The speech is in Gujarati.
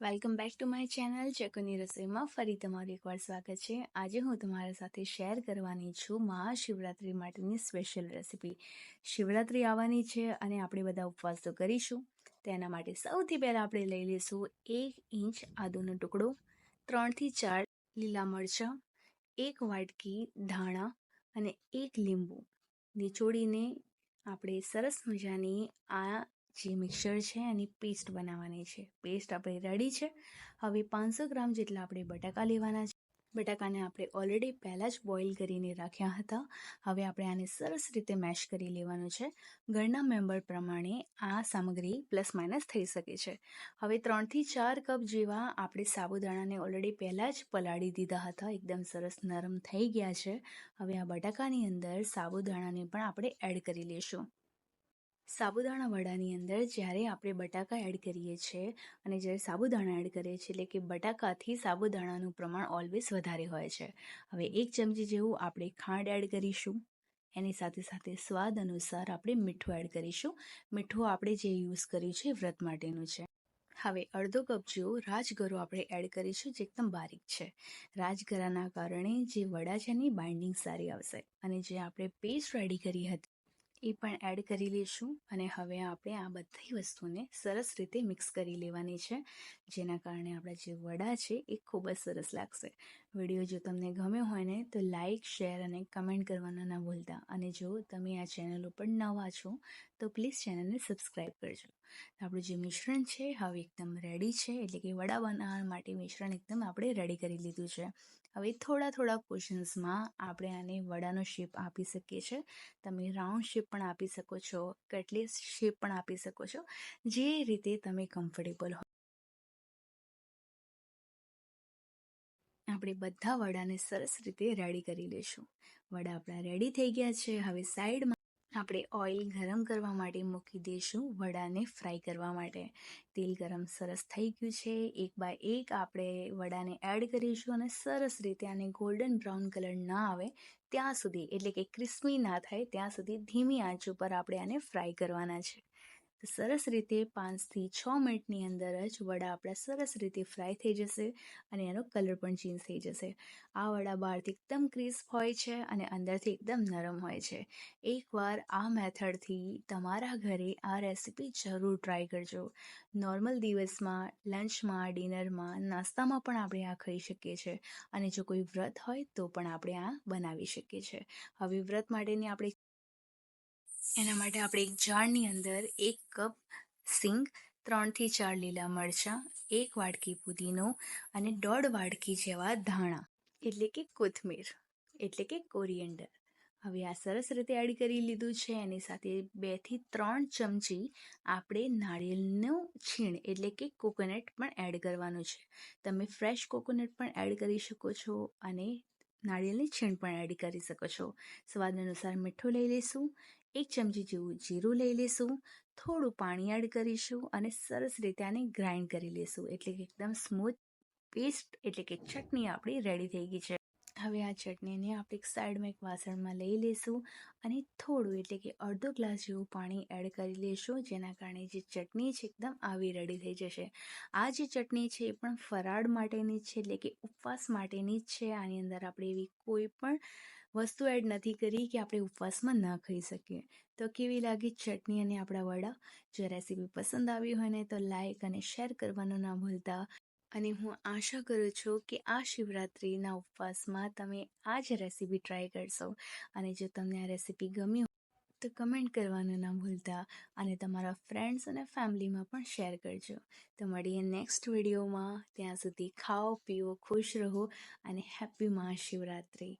Welcome back to my channel ચકુની રસોઈમાં ફરી તમારું એકવાર સ્વાગત છે. આજે હું તમારા સાથે શેર કરવાની છું મહાશિવરાત્રિ માટેની સ્પેશિયલ રેસીપી શિવરાત્રિ આવવાની છે અને આપણે બધા ઉપવાસ તો કરીશું. તેના માટે સૌથી પહેલાં આપણે લઈ લઈશું એક ઇંચ આદુનો ટુકડો, ત્રણથી ચાર લીલા મરચાં, એક વાટકી ધાણા અને એક લીંબુ. નીચોડીને આપણે સરસ મજાની આ જે મિક્સર છે એની પેસ્ટ બનાવવાની છે. પેસ્ટ આપણે રેડી છે. હવે પાંચસો ગ્રામ જેટલા આપણે બટાકા લેવાના છે. બટાકાને આપણે ઓલરેડી પહેલાં જ બોઇલ કરીને રાખ્યા હતા. હવે આપણે આને સરસ રીતે મેશ કરી લેવાનું છે. ઘરના મેમ્બર પ્રમાણે આ સામગ્રી પ્લસ માઇનસ થઈ શકે છે. હવે ત્રણથી ચાર કપ જેવા આપણે સાબુદાણાને ઓલરેડી પહેલાં જ પલાળી દીધા હતા. એકદમ સરસ નરમ થઈ ગયા છે. હવે આ બટાકાની અંદર સાબુદાણાને પણ આપણે એડ કરી લઈશું. સાબુદાણા વડાની અંદર જ્યારે આપણે બટાકા એડ કરીએ છીએ અને જ્યારે સાબુદાણા એડ કરીએ છીએ એટલે કે બટાકાથી સાબુદાણાનું પ્રમાણ ઓલવેઝ વધારે હોય છે. હવે એક ચમચી જેવું આપણે ખાંડ એડ કરીશું. એની સાથે સાથે સ્વાદ અનુસાર આપણે મીઠું એડ કરીશું. મીઠું આપણે જે યુઝ કર્યું છે વ્રત માટેનું છે. હવે અડધો કપ જેવું રાજગરો આપણે એડ કરીશું જે એકદમ બારીક છે. રાજગરાના કારણે જે વડા છે એની બાઇન્ડિંગ સારી આવશે. અને જે આપણે પેસ્ટ રેડી કરી હતી એ પણ એડ કરી લઈશું અને હવે આપણે આ બધી વસ્તુને સરસ રીતે મિક્સ કરી લેવાની છે, જેના કારણે આપણા જે વડા છે એ ખૂબ જ સરસ લાગશે. વીડિયો જો તમને ગમ્યો હોય ને તો લાઇક શેર અને કમેન્ટ કરવાના ના ભૂલતા. અને જો તમે આ ચેનલ ઉપર નવા છો, તો પ્લીઝ ચેનલને સબસ્ક્રાઈબ કરજો. આપણું જે મિશ્રણ છે હવે એકદમ રેડી છે, એટલે કે વડા બનાવવા માટે મિશ્રણ એકદમ આપણે રેડી કરી લીધું છે. હવે થોડા થોડા પોર્શન્સમાં આપણે આને વડાનો શેપ આપી શકીએ છીએ તમે રાઉન્ડ શેપ પણ આપી શકો છો, કટલેસ શેપ પણ આપી શકો છો, જે રીતે તમે કમ્ફર્ટેબલ હો. આપણે બધા વડાને સરસ રીતે રેડી કરી લઈશું વડા આપણા રેડી થઈ ગયા છે. હવે સાઈડમાં આપણે ઓઇલ ગરમ કરવા માટે મૂકી દઈશું વડાને ફ્રાય કરવા માટે. તેલ ગરમ સરસ થઈ ગયું છે. એક બાય એક આપણે વડાને એડ કરીશું અને સરસ રીતે આને ગોલ્ડન બ્રાઉન કલર ના આવે ત્યાં સુધી, એટલે કે ક્રિસ્પી ના થાય, ત્યાં સુધી ધીમી આંચ ઉપર આપણે આને ફ્રાય કરવાના છે. સરસ રીતે પાંચથી છ મિનિટની અંદર જ વડા આપણા સરસ રીતે ફ્રાય થઈ જશે અને એનો કલર પણ ચેન્જ થઈ જશે. આ વડા બહારથી એકદમ ક્રિસ્પ હોય છે અને અંદરથી એકદમ નરમ હોય છે. એકવાર આ મેથડથી તમારા ઘરે આ રેસીપી જરૂર ટ્રાય કરજો. નોર્મલ દિવસમાં લંચમાં ડિનરમાં નાસ્તામાં પણ આપણે આ ખાઈ શકીએ છીએ અને જો કોઈ વ્રત હોય તો પણ આપણે આ બનાવી શકીએ છીએ. હવે વ્રત માટેની આપણે એના માટે આપણે એક જારની અંદર એક કપ સિંગ, ત્રણથી ચાર લીલા મરચાં, એક વાડકી પુદીનો અને દોઢ વાડકી જેવા ધાણા, એટલે કે કોથમીર, એટલે કે કોરિએન્ડર. હવે આ સરસ રીતે એડ કરી લીધું છે. એની સાથે બેથી ત્રણ ચમચી આપણે નાળિયેરનું છીણ, એટલે કે કોકોનટ પણ એડ કરવાનું છે. તમે ફ્રેશ કોકોનટ પણ એડ કરી શકો છો અને નાળિયેરની છીણ પણ એડ કરી શકો છો. સ્વાદ અનુસાર મીઠું લઈ લઈશું, એક ચમચી જેવું જીરું લઈ લઈશું, થોડું પાણી એડ કરીશું અને સરસ રીતે આને ગ્રાઇન્ડ કરી લઈશું. એટલે કે એકદમ સ્મૂથ પેસ્ટ એટલે કે ચટણી આપણી રેડી થઈ ગઈ છે. હવે આ ચટણીને આપણે એક સાઈડમાં એક વાસણમાં લઈ લઈશું અને થોડું, એટલે કે અડધો ગ્લાસ જેવું પાણી એડ કરી લઈશું જેના કારણે જે ચટણી છે એકદમ આવી રેડી થઈ જશે. આ જે ચટણી છે એ પણ ફરાળ માટેની છે, એટલે કે ઉપવાસ માટેની જ છે. આની અંદર આપણે એવી કોઈ પણ વસ્તુ એડ નથી કરી કે આપણે ઉપવાસમાં ન ખાઈ શકીએ. તો કેવી લાગી ચટણી અને આપણા વડા? જો રેસીપી પસંદ આવી હોય ને તો લાઇક અને શેર કરવાનું ના ભૂલતા. અને હું આશા કરું છું કે આ શિવરાત્રિના ઉપવાસમાં તમે આ જ રેસીપી ટ્રાય કરશો. અને જો તમને આ રેસીપી ગમી તો કમેન્ટ કરવાનું ના ભૂલતા અને તમારા ફ્રેન્ડ્સ અને ફેમિલીમાં પણ શેર કરજો. તો મળીએ નેક્સ્ટ વિડીયોમાં. ત્યાં સુધી ખાઓ, પીઓ, ખુશ રહો અને હેપી મહાશિવરાત્રિ.